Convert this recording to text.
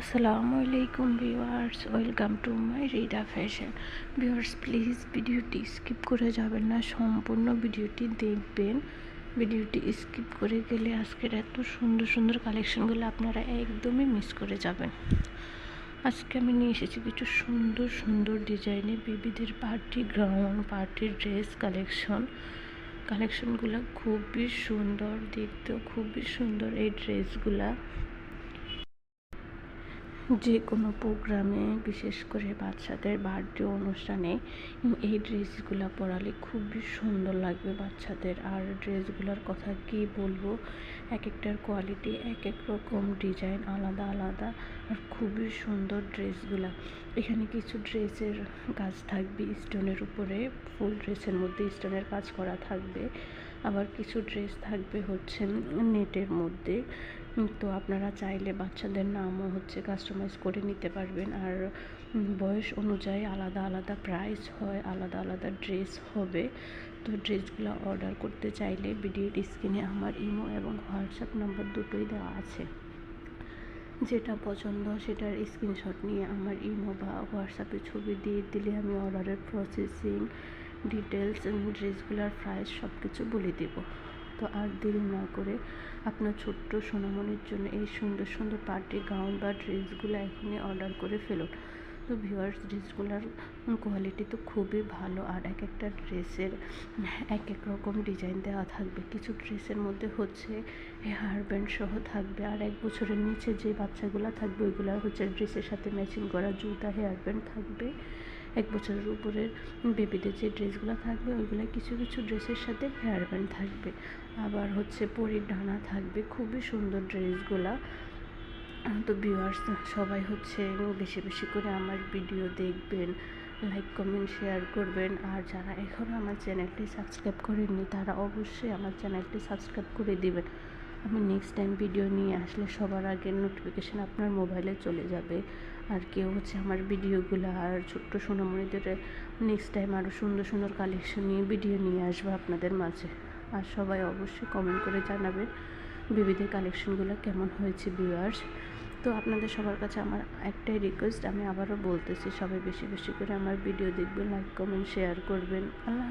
আসসালামু আলাইকুম viewers, welcome to my Rida fashion. Viewers, please ভিডিওটি স্কিপ করে যাবেন না, সম্পূর্ণ ভিডিওটি দেখবেন। ভিডিওটি স্কিপ করে গেলে আজকের এত সুন্দর সুন্দর কালেকশনগুলো আপনারা একদমই মিস করে যাবেন। আজকে আমি নিয়ে এসেছি কিছু সুন্দর সুন্দর ডিজাইনের বিবিধের party ground party dress collection. কালেকশনগুলো খুবই সুন্দর, দেখতেও খুবই সুন্দর এই ড্রেসগুলা। যে কোনো প্রোগ্রামে, বিশেষ করে বাচ্চাদের বার্থডে অনুষ্ঠানে, এই ড্রেসগুলো পরালে খুবই সুন্দর লাগবে বাচ্চাদের। আর ড্রেসগুলোর কথা কি বলব? এক একটার কোয়ালিটি এক এক রকম, ডিজাইন আলাদা আলাদা, আর খুবই সুন্দর ড্রেসগুলা। এখানে কিছু ড্রেসের কাজ থাকবে স্টোনের উপরে, ফুল ড্রেসের মধ্যে স্টোনের কাজ করা থাকবে। আবার কিছু ড্রেস থাকবে হচ্ছে নেটের মধ্যে। তো আপনারা চাইলে বাচ্চাদের নামও হচ্ছে কাস্টমাইজ করে নিতে পারবেন। আর বয়স অনুযায়ী আলাদা আলাদা প্রাইস হয়, আলাদা আলাদা ড্রেস হবে। তো ড্রেসগুলো অর্ডার করতে চাইলে ভিডিওর স্ক্রিনে আমার ইমো এবং হোয়াটসঅ্যাপ নাম্বার দুটোই দেওয়া আছে। যেটা পছন্দ সেটার স্ক্রিনশট নিয়ে আমার ইমো বা হোয়াটসঅ্যাপে ছবি দিয়ে দিলে আমি অর্ডারের প্রসেসিং ডিটেলস ড্রেসগুলোর প্রাইস সব কিছু বলে দেবো। তো আর দেরি না করে আপনার ছোট্ট সোনামণির জন্য এই সুন্দর সুন্দর পার্টি গাউন বা ড্রেসগুলো এখনই অর্ডার করে ফেলুন। তো ভিউয়ার্স, ড্রেসগুলোর কোয়ালিটি তো খুবই ভালো আর এক একটা ড্রেসের এক এক রকম ডিজাইন দেওয়া থাকবে। কিছু ড্রেসের মধ্যে হচ্ছে হেয়ার ব্যান্ড সহ থাকবে আর এক বছরের নিচে যে বাচ্চাগুলো থাকবে, ওইগুলো হচ্ছে ড্রেসের সাথে ম্যাচিং করা জুতা, হেয়ার ব্যান্ড থাকবে। এক বছরের উপরের বেবিদের যে ড্রেসগুলো থাকবে, ওইগুলো কিছু কিছু ড্রেসের সাথে হেয়ার ব্যান্ড থাকবে। আবার হচ্ছে পরির ডানা থাকবে, খুবই সুন্দর ড্রেসগুলা। তো ভিউয়ার্স সবাই হচ্ছে বেশি বেশি করে আমার ভিডিও দেখবেন লাইক কমেন্ট শেয়ার করবেন। আর যারা এখনও আমার চ্যানেলটি সাবস্ক্রাইব করেননি, তারা অবশ্যই আমার চ্যানেলটি সাবস্ক্রাইব করে দিবেন। আমি নেক্সট টাইম ভিডিও নিয়ে আসলে সবার আগে নোটিফিকেশান আপনার মোবাইলে চলে যাবে। আর কেউ হচ্ছে আমার ভিডিওগুলো আর ছোট্ট সোনামণিদের নেক্সট টাইম আরও সুন্দর সুন্দর কালেকশন নিয়ে ভিডিও নিয়ে আসব আপনাদের মাঝে। আর সবাই অবশ্যই কমেন্ট করে জানাবেন বিবিধের কালেকশনগুলো কেমন হয়েছে ভিউয়ার্স তো আপনাদের সবার কাছে আমার একটাই রিকোয়েস্ট আমি আবারও বলতেছি, সবাই বেশি বেশি করে আমার ভিডিও দেখবেন লাইক কমেন্ট শেয়ার করবেন। আল্লাহ